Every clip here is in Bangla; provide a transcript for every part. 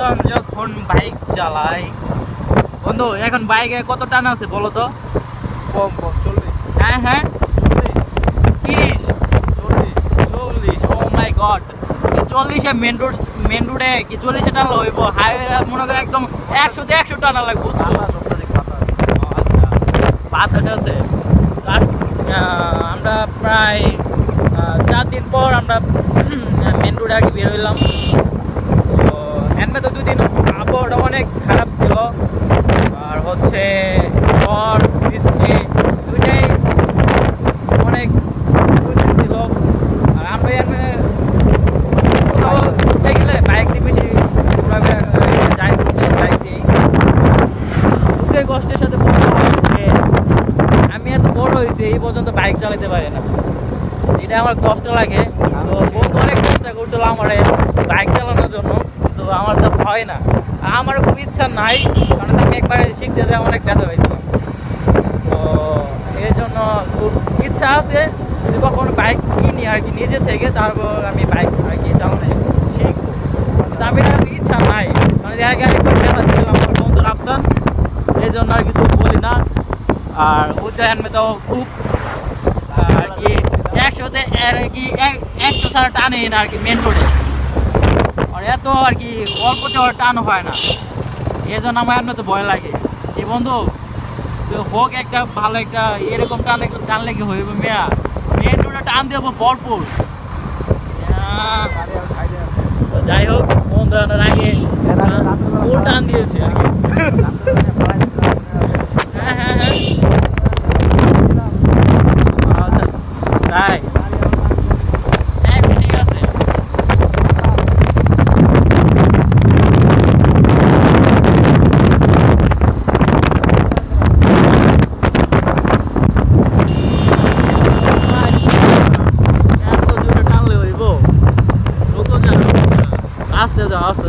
একজন যখন বাইক চালায় বন্ধু এখন বাইকে কত টান আছে বলো তো? কম কম চল্লিশ। হ্যাঁ হ্যাঁ। তিরিশ চল্লিশ চল্লিশ ও মাই গড চল্লিশে মেন রোড মেন রোডে কি চল্লিশে টানলে হইব? হাইওয়ে মনে করে একদম একশোতে একশো টানা লাগবে বুঝছ? আচ্ছা। বাতাস আছে। আমরা প্রায় চার দিন পর আমরা মেন রোডে আগে বের হইলাম। এনমে তো দুদিন আবহাওয়াটা অনেক খারাপ ছিল। আর হচ্ছে ঝড়, বৃষ্টি দুইটাই অনেক ছিল। আর আমরা কোথাও ঘুরতে গেলে বাইক দিয়ে বেশি যাই ঘুরতে বাইক দিয়েই। দুঃখের সাথে বলতে হয় আমি এত বড় হয়েছি, এই পর্যন্ত বাইক চালাতে পারি না। এটা আমার কষ্ট লাগে। তো বন্ধু অনেক চেষ্টা করছিল আমার বাইক চালানোর জন্য। তো আমার তো হয় না। আমার খুব ইচ্ছা নাই, কারণ আমি একবারে শিখতে যাই অনেক ব্যথা হয়েছিলাম তো এই জন্য খুব ইচ্ছা আছে, যদি কখনো বাইক কিনি আর কি নিজে থেকে, তারপর আমি বাইক আর কি চালানো শিখব। কিন্তু আমি এটা ইচ্ছা নাই মানে এর আগে আরেকবার ব্যথা দিয়েছিলাম আমার বন্ধু রাফসান এই জন্য আর কিছু বলি না। আর উদ্যান তো খুব, আর কি একশোতে এর কি এক- একশো ছাড়া টানে না আর কি মেন রোডে আর এত আর কি অল্পতে টান হয় না। এই জন্য আমার এমনি তো ভয় লাগে। কি বন্ধু তো হোক একটা ভালো একটা এরকম টান একটু টান লেগে হইবে মেয়া। মেয়ের টান দেবো ভরপুর। যাই হোক বন্ধু আগে ফুল টান দিয়েছে আর কি হ্যাঁ হ্যাঁ হ্যাঁ আচ্ছা তাই হ্যাঁ ঠিক আছে এত জোরে টানলে হইব রুকো যা রুকো যা। আস্তে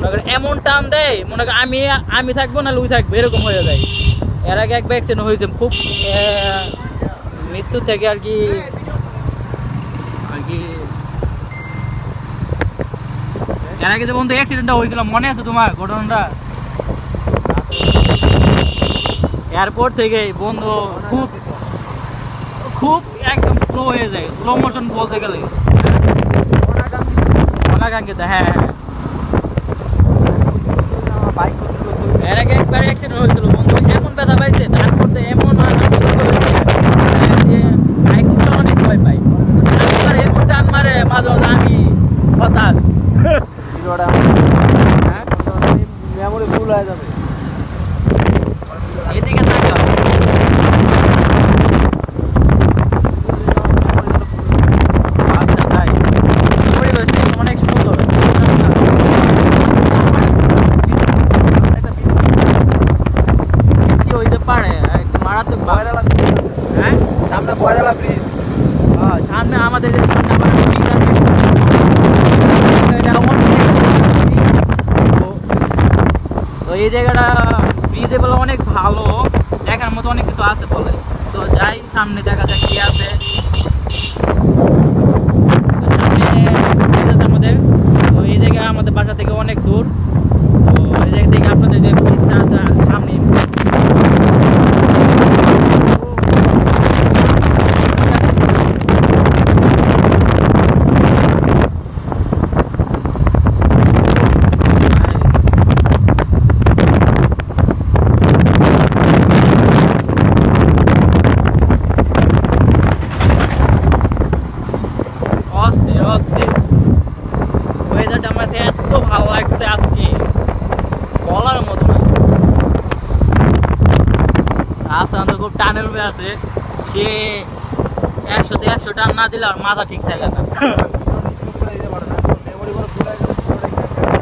মনে করে এমন টান দেয়, মনে করে আমি আমি থাকব না লুই থাকব, এরকম হয়ে যায়। এর আগে একবার অ্যাক্সিডেন্ট হয়েছে, খুব মৃত্যু থেকে আর কি আর কি, এর আগে যে বন্ধু অ্যাক্সিডেন্টটা হয়েছিল, মনে আছে তোমার ঘটনাটা? এয়ারপোর্ট থেকে বন্ধু, খুব খুব একদম স্লো হয়ে যায় স্লো মোশন বলতে গেলে। হ্যাঁ হ্যাঁ বাইক এর আগে একবার অ্যাক্সিডেন্ট হয়েছিল বন্ধু এমন ব্যথা পাইছে তারপর তো এমন হাসপাতাল হয়েছে আহ, যে বাইক উঠলে অনেক ভয় পাই আর এমন টান মারে মাঝে মাঝে আমি হতাশ ভিডিওটা হ্যাঁ মেমোরি ফুল হয়ে যাবে এদিকে তাকাও আচ্ছা তাই পরিবেশটা অনেক সুন্দর বৃষ্টি হইতে পারে একটু মারাত্মক ভাবে হ্যাঁ সামনে পয়লা ব্রিজ আহ, সামনে আমাদের। তো- এই জায়গাটা ব্রিজে বলে অনেক ভালো, দেখার মতো অনেক কিছু আছে বলে। তো যাই, সামনে দেখা যাক কি আছে। সামনে আমাদের। তো এই জায়গা আমাদের বাসা থেকে অনেক দূর তো এই জায়গা থেকে আপনাদের যে ব্রিজটা আছে সামনে অস্থির। ওয়েদারটা আমার এত ভালো লাগছে আজকে। বলার মতো না। রাস্তা খুব টানের হয়ে আছে। সে একশো একশো টান না দিলে আর মাথা ঠিক থাকে না।